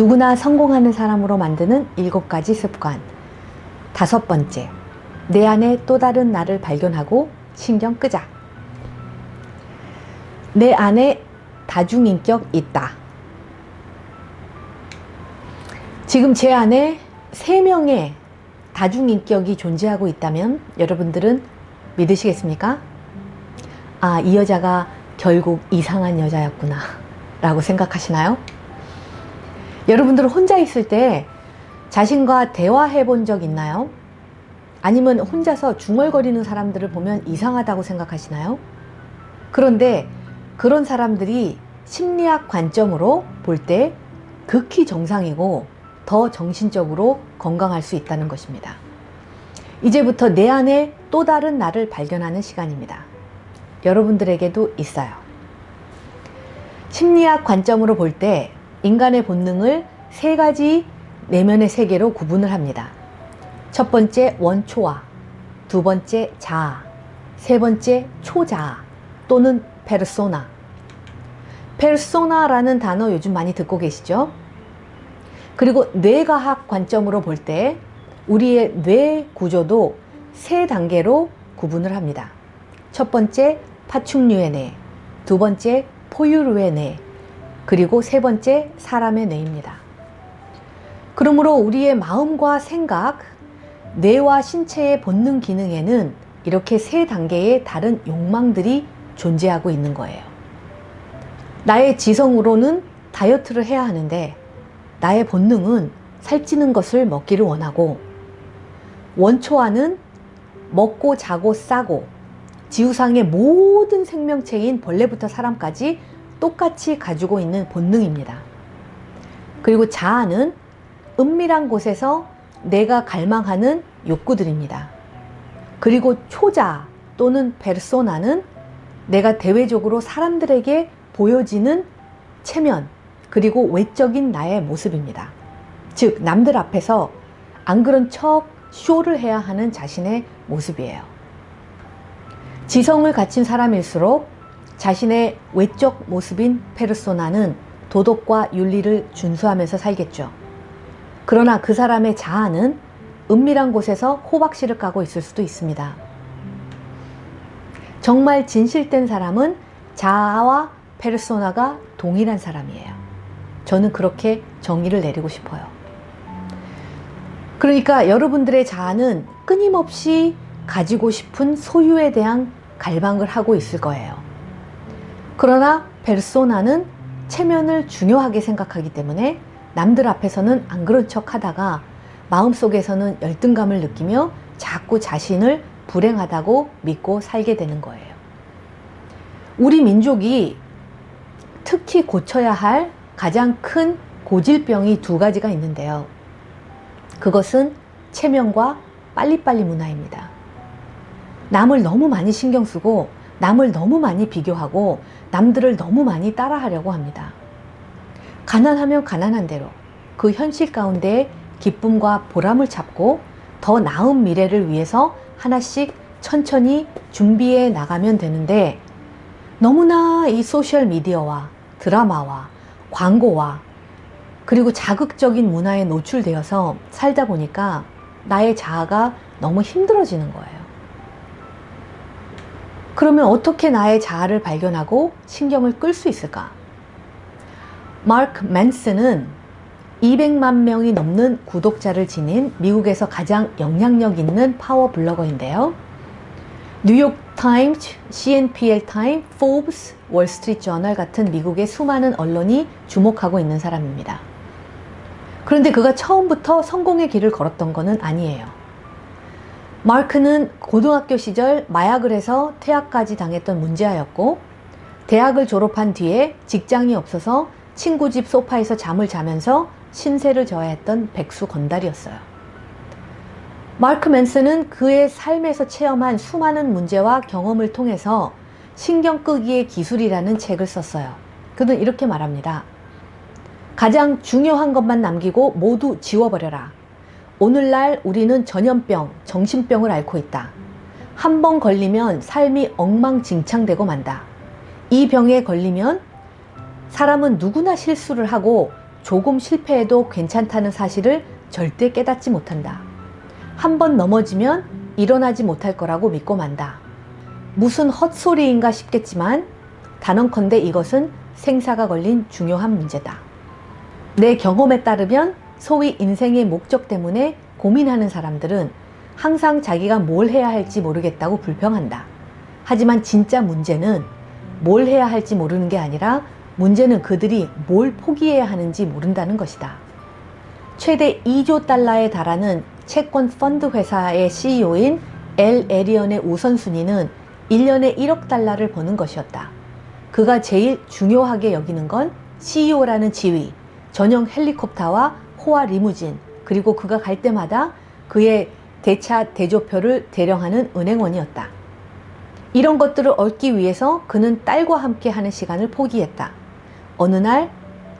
누구나 성공하는 사람으로 만드는 일곱 가지 습관. 다섯 번째, 내 안에 또 다른 나를 발견하고 신경 끄자. 내 안에 다중인격 있다. 지금 제 안에 세 명의 다중인격이 존재하고 있다면 여러분들은 믿으시겠습니까? 아, 이 여자가 결국 이상한 여자였구나. 라고 생각하시나요? 여러분들은 혼자 있을 때 자신과 대화해 본 적 있나요? 아니면 혼자서 중얼거리는 사람들을 보면 이상하다고 생각하시나요? 그런데 그런 사람들이 심리학 관점으로 볼 때 극히 정상이고 더 정신적으로 건강할 수 있다는 것입니다. 이제부터 내 안에 또 다른 나를 발견하는 시간입니다. 여러분들에게도 있어요. 심리학 관점으로 볼 때 인간의 본능을 세 가지 내면의 세계로 구분을 합니다. 첫 번째 원초화, 두 번째 자아, 세 번째 초자아 또는 페르소나. 페르소나라는 단어 요즘 많이 듣고 계시죠? 그리고 뇌과학 관점으로 볼 때 우리의 뇌 구조도 세 단계로 구분을 합니다. 첫 번째 파충류의 뇌, 두 번째 포유류의 뇌, 그리고 세 번째 사람의 뇌입니다. 그러므로 우리의 마음과 생각, 뇌와 신체의 본능 기능에는 이렇게 세 단계의 다른 욕망들이 존재하고 있는 거예요. 나의 지성으로는 다이어트를 해야 하는데 나의 본능은 살찌는 것을 먹기를 원하고 원초와는 먹고 자고 싸고 지구상의 모든 생명체인 벌레부터 사람까지 똑같이 가지고 있는 본능입니다. 그리고 자아는 은밀한 곳에서 내가 갈망하는 욕구들입니다. 그리고 초자 또는 페르소나는 내가 대외적으로 사람들에게 보여지는 체면 그리고 외적인 나의 모습입니다. 즉 남들 앞에서 안 그런 척 쇼를 해야 하는 자신의 모습이에요. 지성을 갖춘 사람일수록 자신의 외적 모습인 페르소나는 도덕과 윤리를 준수하면서 살겠죠. 그러나 그 사람의 자아는 은밀한 곳에서 호박씨를 까고 있을 수도 있습니다. 정말 진실된 사람은 자아와 페르소나가 동일한 사람이에요. 저는 그렇게 정의를 내리고 싶어요. 그러니까 여러분들의 자아는 끊임없이 가지고 싶은 소유에 대한 갈망을 하고 있을 거예요. 그러나 페르소나는 체면을 중요하게 생각하기 때문에 남들 앞에서는 안 그런 척 하다가 마음속에서는 열등감을 느끼며 자꾸 자신을 불행하다고 믿고 살게 되는 거예요. 우리 민족이 특히 고쳐야 할 가장 큰 고질병이 두 가지가 있는데요. 그것은 체면과 빨리빨리 문화입니다. 남을 너무 많이 신경 쓰고 남을 너무 많이 비교하고 남들을 너무 많이 따라하려고 합니다. 가난하면 가난한 대로 그 현실 가운데 기쁨과 보람을 찾고 더 나은 미래를 위해서 하나씩 천천히 준비해 나가면 되는데 너무나 이 소셜 미디어와 드라마와 광고와 그리고 자극적인 문화에 노출되어서 살다 보니까 나의 자아가 너무 힘들어지는 거예요. 그러면 어떻게 나의 자아를 발견하고 신경을 끌 수 있을까? 마크 맨슨은 200만 명이 넘는 구독자를 지닌 미국에서 가장 영향력 있는 파워 블로거인데요. 뉴욕 타임즈, CNPL 타임, 포브스, 월스트리트 저널 같은 미국의 수많은 언론이 주목하고 있는 사람입니다. 그런데 그가 처음부터 성공의 길을 걸었던 것은 아니에요. 마크는 고등학교 시절 마약을 해서 퇴학까지 당했던 문제아였고, 대학을 졸업한 뒤에 직장이 없어서 친구 집 소파에서 잠을 자면서 신세를 져야 했던 백수 건달이었어요. 마크 맨슨은 그의 삶에서 체험한 수많은 문제와 경험을 통해서 신경 끄기의 기술이라는 책을 썼어요. 그는 이렇게 말합니다. 가장 중요한 것만 남기고 모두 지워버려라. 오늘날 우리는 전염병, 정신병을 앓고 있다. 한 번 걸리면 삶이 엉망진창되고 만다. 이 병에 걸리면 사람은 누구나 실수를 하고 조금 실패해도 괜찮다는 사실을 절대 깨닫지 못한다. 한 번 넘어지면 일어나지 못할 거라고 믿고 만다. 무슨 헛소리인가 싶겠지만 단언컨대 이것은 생사가 걸린 중요한 문제다. 내 경험에 따르면 소위 인생의 목적 때문에 고민하는 사람들은 항상 자기가 뭘 해야 할지 모르겠다고 불평한다. 하지만 진짜 문제는 뭘 해야 할지 모르는 게 아니라 문제는 그들이 뭘 포기해야 하는지 모른다는 것이다. 최대 2조 달러에 달하는 채권 펀드 회사의 CEO인 엘 에리언의 우선순위는 1년에 1억 달러를 버는 것이었다. 그가 제일 중요하게 여기는 건 CEO라는 지위, 전용 헬리콥터와 호화 리무진, 그리고 그가 갈 때마다 그의 대차 대조표를 대령하는 은행원이었다. 이런 것들을 얻기 위해서 그는 딸과 함께 하는 시간을 포기했다. 어느 날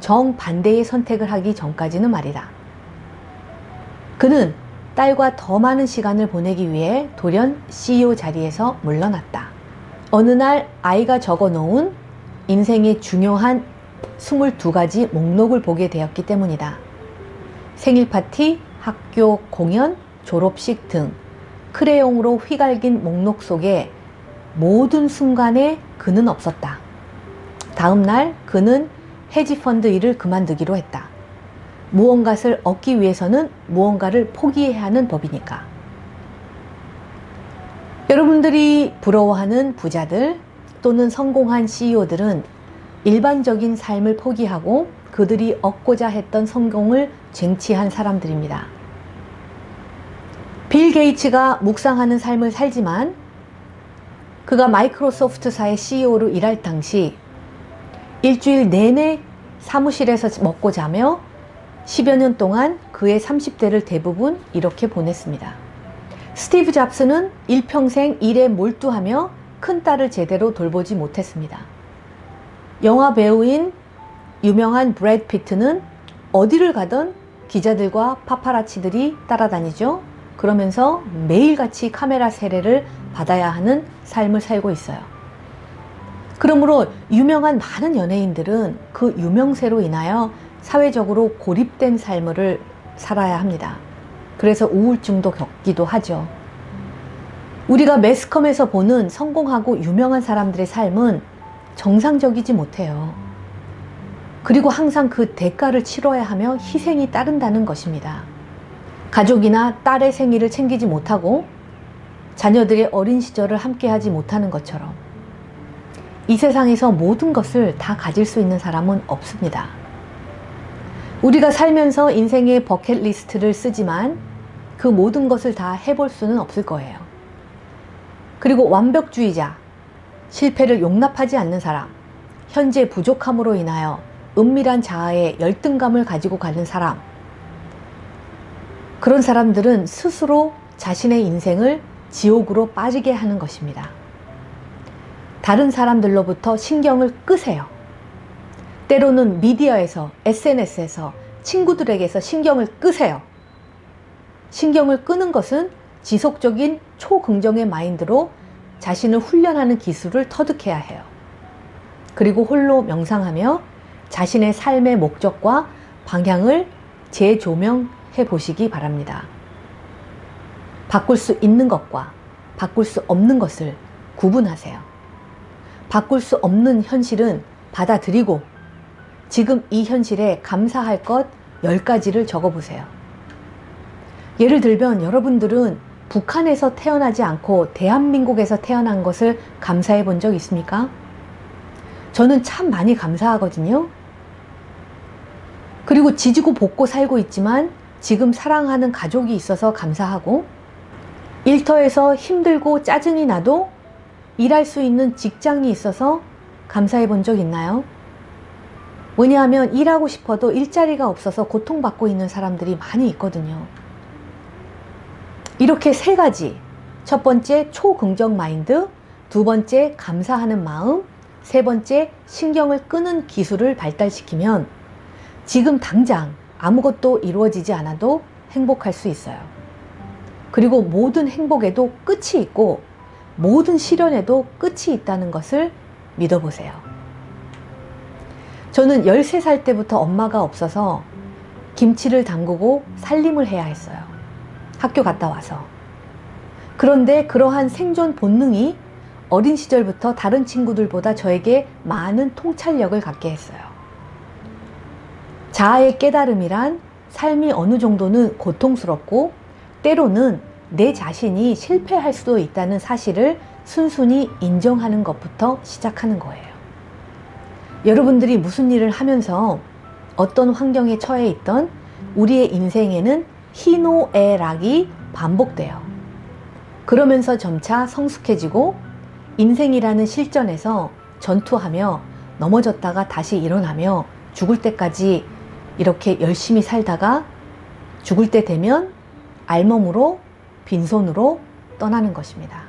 정반대의 선택을 하기 전까지는 말이다. 그는 딸과 더 많은 시간을 보내기 위해 돌연 CEO 자리에서 물러났다. 어느 날 아이가 적어 놓은 인생의 중요한 22가지 목록을 보게 되었기 때문이다. 생일 파티, 학교 공연, 졸업식 등 크레용으로 휘갈긴 목록 속에 모든 순간에 그는 없었다. 다음 날 그는 헤지펀드 일을 그만두기로 했다. 무언가를 얻기 위해서는 무언가를 포기해야 하는 법이니까. 여러분들이 부러워하는 부자들 또는 성공한 CEO들은 일반적인 삶을 포기하고 그들이 얻고자 했던 성공을 쟁취한 사람들입니다. 빌 게이츠가 묵상하는 삶을 살지만 그가 마이크로소프트사의 CEO로 일할 당시 일주일 내내 사무실에서 먹고 자며 10여 년 동안 그의 30대를 대부분 이렇게 보냈습니다. 스티브 잡스는 일평생 일에 몰두하며 큰딸을 제대로 돌보지 못했습니다. 영화 배우인 유명한 브래드 피트는 어디를 가든 기자들과 파파라치들이 따라다니죠. 그러면서 매일같이 카메라 세례를 받아야 하는 삶을 살고 있어요. 그러므로 유명한 많은 연예인들은 그 유명세로 인하여 사회적으로 고립된 삶을 살아야 합니다. 그래서 우울증도 겪기도 하죠. 우리가 매스컴에서 보는 성공하고 유명한 사람들의 삶은 정상적이지 못해요. 그리고 항상 그 대가를 치러야 하며 희생이 따른다는 것입니다. 가족이나 딸의 생일을 챙기지 못하고 자녀들의 어린 시절을 함께하지 못하는 것처럼 이 세상에서 모든 것을 다 가질 수 있는 사람은 없습니다. 우리가 살면서 인생의 버킷리스트를 쓰지만 그 모든 것을 다 해볼 수는 없을 거예요. 그리고 완벽주의자, 실패를 용납하지 않는 사람, 현재 부족함으로 인하여 은밀한 자아의 열등감을 가지고 가는 사람, 그런 사람들은 스스로 자신의 인생을 지옥으로 빠지게 하는 것입니다. 다른 사람들로부터 신경을 끄세요. 때로는 미디어에서, SNS에서, 친구들에게서 신경을 끄세요. 신경을 끄는 것은 지속적인 초긍정의 마인드로 자신을 훈련하는 기술을 터득해야 해요. 그리고 홀로 명상하며 자신의 삶의 목적과 방향을 재조명해 보시기 바랍니다. 바꿀 수 있는 것과 바꿀 수 없는 것을 구분하세요. 바꿀 수 없는 현실은 받아들이고 지금 이 현실에 감사할 것 10가지를 적어보세요. 예를 들면 여러분들은 북한에서 태어나지 않고 대한민국에서 태어난 것을 감사해 본 적 있습니까? 저는 참 많이 감사하거든요. 그리고 지지고 볶고 살고 있지만 지금 사랑하는 가족이 있어서 감사하고 일터에서 힘들고 짜증이 나도 일할 수 있는 직장이 있어서 감사해 본 적 있나요? 왜냐하면 일하고 싶어도 일자리가 없어서 고통받고 있는 사람들이 많이 있거든요. 이렇게 세 가지. 첫 번째, 초긍정 마인드. 두 번째, 감사하는 마음. 세 번째, 신경을 끄는 기술을 발달시키면 지금 당장 아무것도 이루어지지 않아도 행복할 수 있어요. 그리고 모든 행복에도 끝이 있고 모든 시련에도 끝이 있다는 것을 믿어보세요. 저는 13살 때부터 엄마가 없어서 김치를 담그고 살림을 해야 했어요. 학교 갔다 와서. 그런데 그러한 생존 본능이 어린 시절부터 다른 친구들보다 저에게 많은 통찰력을 갖게 했어요. 자아의 깨달음이란 삶이 어느 정도는 고통스럽고 때로는 내 자신이 실패할 수도 있다는 사실을 순순히 인정하는 것부터 시작하는 거예요. 여러분들이 무슨 일을 하면서 어떤 환경에 처해 있던 우리의 인생에는 희노애락이 반복돼요. 그러면서 점차 성숙해지고 인생이라는 실전에서 전투하며 넘어졌다가 다시 일어나며 죽을 때까지 이렇게 열심히 살다가 죽을 때 되면 알몸으로 빈손으로 떠나는 것입니다.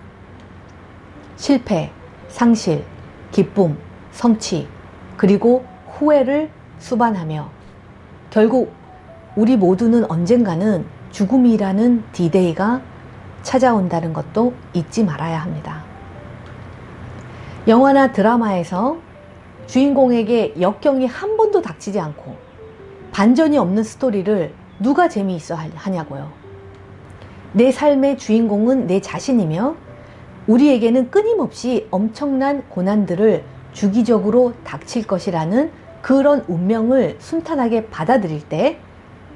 실패, 상실, 기쁨, 성취, 그리고 후회를 수반하며 결국 우리 모두는 언젠가는 죽음이라는 디데이가 찾아온다는 것도 잊지 말아야 합니다. 영화나 드라마에서 주인공에게 역경이 한 번도 닥치지 않고 반전이 없는 스토리를 누가 재미있어 하냐고요. 내 삶의 주인공은 내 자신이며 우리에게는 끊임없이 엄청난 고난들을 주기적으로 닥칠 것이라는 그런 운명을 순탄하게 받아들일 때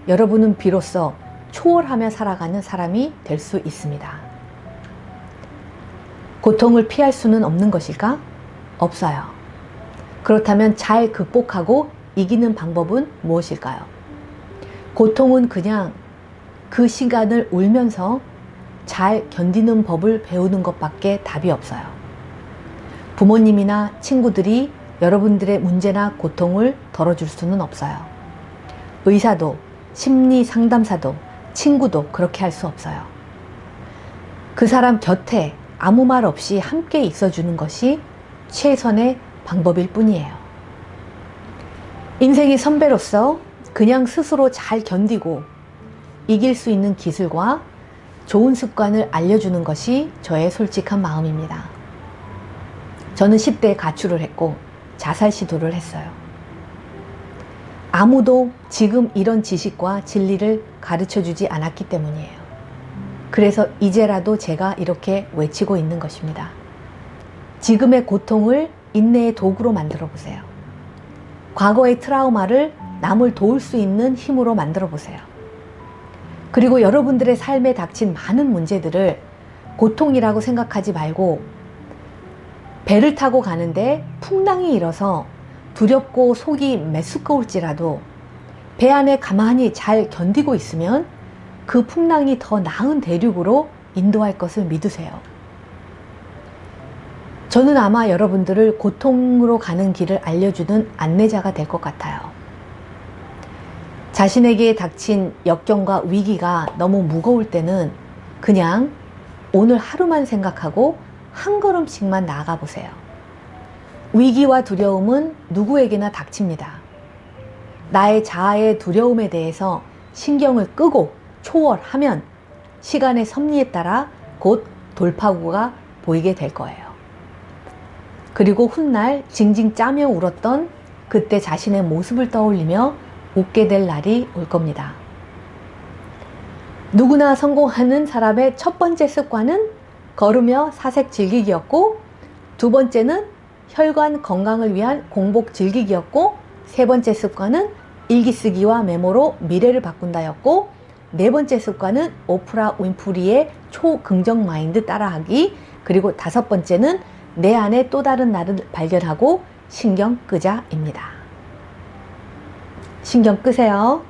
여러분은 비로소 초월하며 살아가는 사람이 될 수 있습니다. 고통을 피할 수는 없는 것일까? 없어요. 그렇다면 잘 극복하고 이기는 방법은 무엇일까요? 고통은 그냥 그 시간을 울면서 잘 견디는 법을 배우는 것밖에 답이 없어요. 부모님이나 친구들이 여러분들의 문제나 고통을 덜어줄 수는 없어요. 의사도, 심리 상담사도, 친구도 그렇게 할 수 없어요. 그 사람 곁에 아무 말 없이 함께 있어주는 것이 최선의 방법일 뿐이에요. 인생의 선배로서 그냥 스스로 잘 견디고 이길 수 있는 기술과 좋은 습관을 알려주는 것이 저의 솔직한 마음입니다. 저는 10대에 가출을 했고 자살 시도를 했어요. 아무도 지금 이런 지식과 진리를 가르쳐 주지 않았기 때문이에요. 그래서 이제라도 제가 이렇게 외치고 있는 것입니다. 지금의 고통을 인내의 도구로 만들어 보세요. 과거의 트라우마를 남을 도울 수 있는 힘으로 만들어 보세요. 그리고 여러분들의 삶에 닥친 많은 문제들을 고통이라고 생각하지 말고 배를 타고 가는데 풍랑이 일어서 두렵고 속이 메스꺼울지라도 배 안에 가만히 잘 견디고 있으면 그 풍랑이 더 나은 대륙으로 인도할 것을 믿으세요. 저는 아마 여러분들을 고통으로 가는 길을 알려주는 안내자가 될 것 같아요. 자신에게 닥친 역경과 위기가 너무 무거울 때는 그냥 오늘 하루만 생각하고 한 걸음씩만 나아가 보세요. 위기와 두려움은 누구에게나 닥칩니다. 나의 자아의 두려움에 대해서 신경을 끄고 초월하면 시간의 섭리에 따라 곧 돌파구가 보이게 될 거예요. 그리고 훗날 징징 짜며 울었던 그때 자신의 모습을 떠올리며 웃게 될 날이 올 겁니다. 누구나 성공하는 사람의 첫 번째 습관은 걸으며 사색 즐기기였고 두 번째는 혈관 건강을 위한 공복 즐기기였고 세 번째 습관은 일기 쓰기와 메모로 미래를 바꾼다였고 네 번째 습관은 오프라 윈프리의 초긍정 마인드 따라하기 그리고 다섯 번째는 내 안에 또 다른 나를 발견하고 신경 끄자입니다. 신경 끄세요.